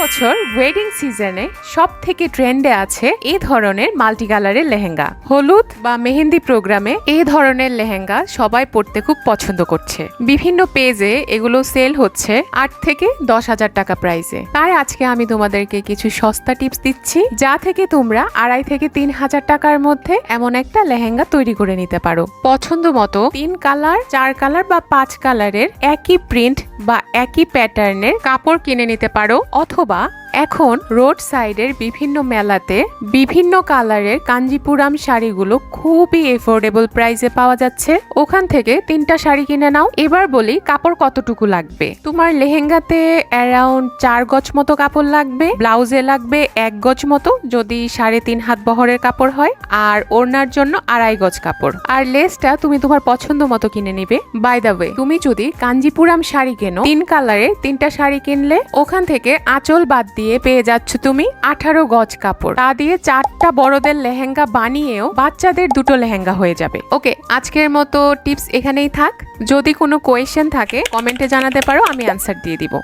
বছর ওয়েডিং সিজনে সব থেকে ট্রেন্ডে আছে এই ধরনের মাল্টি কালারের লেহেঙ্গা। হলুদ বা মেহেন্দি প্রোগ্রামে এই ধরনের লেহেঙ্গা সবাই পড়তে খুব পছন্দ করছে। বিভিন্ন পেজে এগুলো সেল হচ্ছে আট থেকে দশ হাজার টাকা প্রাইসে তাই আজকে আমি তোমাদেরকে কিছু সস্তা টিপস দিচ্ছি, যা থেকে তোমরা আড়াই থেকে তিন হাজার টাকার মধ্যে এমন একটা লেহেঙ্গা তৈরি করে নিতে পারো। পছন্দ মতো তিন কালার চার কালার বা পাঁচ কালারের একই প্রিন্ট বা একই প্যাটার্নের কাপড় কিনে নিতে পারো, অথবা ரூபாய் এখন রোড সাইডের বিভিন্ন মেলাতে বিভিন্ন কালারের কাঞ্জিপুরাম শাড়িগুলো খুবই এফোর্ডেবল প্রাইসে পাওয়া যাচ্ছে। ওখান থেকে তিনটা শাড়ি কিনে নাও। এবার বলি কাপড় কতটুকু লাগবে? তোমার লেহেঙ্গাতে অ্যারাউন্ড চার গজ মতো কাপড় লাগবে ব্লাউজে লাগবে এক গজ মতো, যদি সাড়ে তিন হাত বহরের কাপড় হয়, আর ওড়নার জন্য আড়াই গজ কাপড়। আর লেসটা তুমি তোমার পছন্দ মতো কিনে নিবে। বাই দ্য ওয়ে তুমি যদি কাঞ্জিপুরাম শাড়ি কেনো, তিন কালারে তিনটা শাড়ি কিনলে, ওখান থেকে আঁচল বাদ দিয়ে পেয়ে যাচ্ছ তুমি আঠারো গজ কাপড়। তা দিয়ে চারটা বড়দের লেহেঙ্গা বানিয়েও বাচ্চাদের দুটো লেহেঙ্গা হয়ে যাবে। ওকে, আজকের মতো টিপস এখানেই থাক। যদি কোনো কোয়েশ্চেন থাকে, কমেন্টে জানাতে পারো, আমি অ্যান্সার দিয়ে দিব।